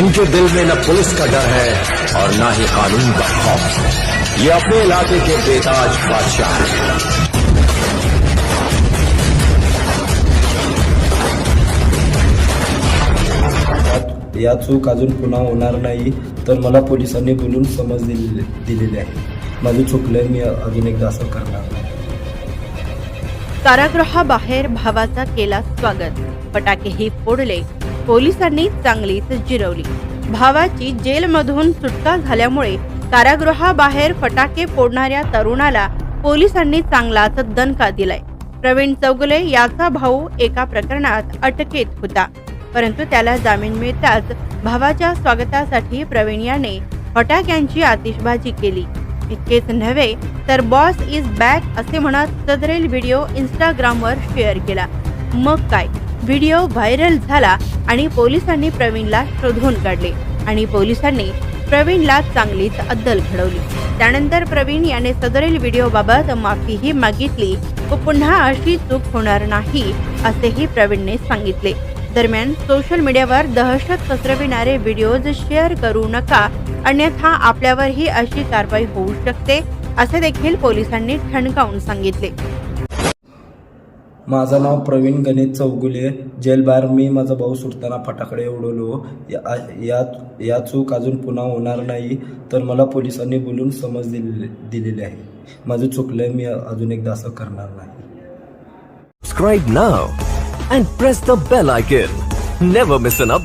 इनके दिल में न पुलिस का डर है और न ही कानून का खौफ ये अपने इलाके के बेताज बादशाह हैं। या चूक अजून पुन्हा होणार नाही तर मला पोलिसांनी बोलून समज दिलेली दिलेली आहे. माझं चुकलंय मी अजून एकदा असं करणार नाही. कारागृहाबाहेर भावाचा केला स्वागत. फटाकेही फोडले. पोलिसांनी चांगलीच जिरवली. भावाची जेलमधून सुटका झाल्यामुळे कारागृहाबाहेर फटाके फोडणाऱ्या तरुणाला पोलिसांनी चांगलाच दणका दिलाय. प्रवीण चौगुले याचा भाऊ एका प्रकरणात अटकेत होता. परंतु त्याला जामीन मिळताच भावाच्या स्वागतासाठी प्रवीण याने फटाक्यांची आतिषबाजी केली. इतकेच नव्हे तर बॉस इज बॅक असे म्हणत सदरेल व्हिडिओ इंस्टाग्रामवर शेअर केला. मग काय? व्हिडिओ व्हायरल झाला आणि पोलिसांनी प्रवीणला शोधून काढले आणि पोलिसांनी प्रवीणला चांगलीच अद्दल घडवली. त्यानंतर प्रवीण याने सदरील व्हिडिओबाबत माफीही मागितली व पुन्हा अशी चूक होणार नाही असेही प्रवीणने सांगितले. दरम्यान सोशल मीडियावर दहशत पसरविणारे व्हिडिओज शेअर करू नका अन्यथा आपल्यावरही अशी कारवाई होऊ शकते असे देखील पोलिसांनी ठणकावून सांगितले. माझं नाव प्रवीण गणेश चौगुले. जेलबाहेर मी माझा भाऊ सुटताना फटाकडे उडवलो. या या- या चूक अजून पुन्हा होणार नाही तर मला पोलिसांनी बोलून समज दिलेली दिलेली आहे. माझं चुकलंय मी अजून एकदा असं करणार नाही. Subscribe now and press the bell icon never miss an update.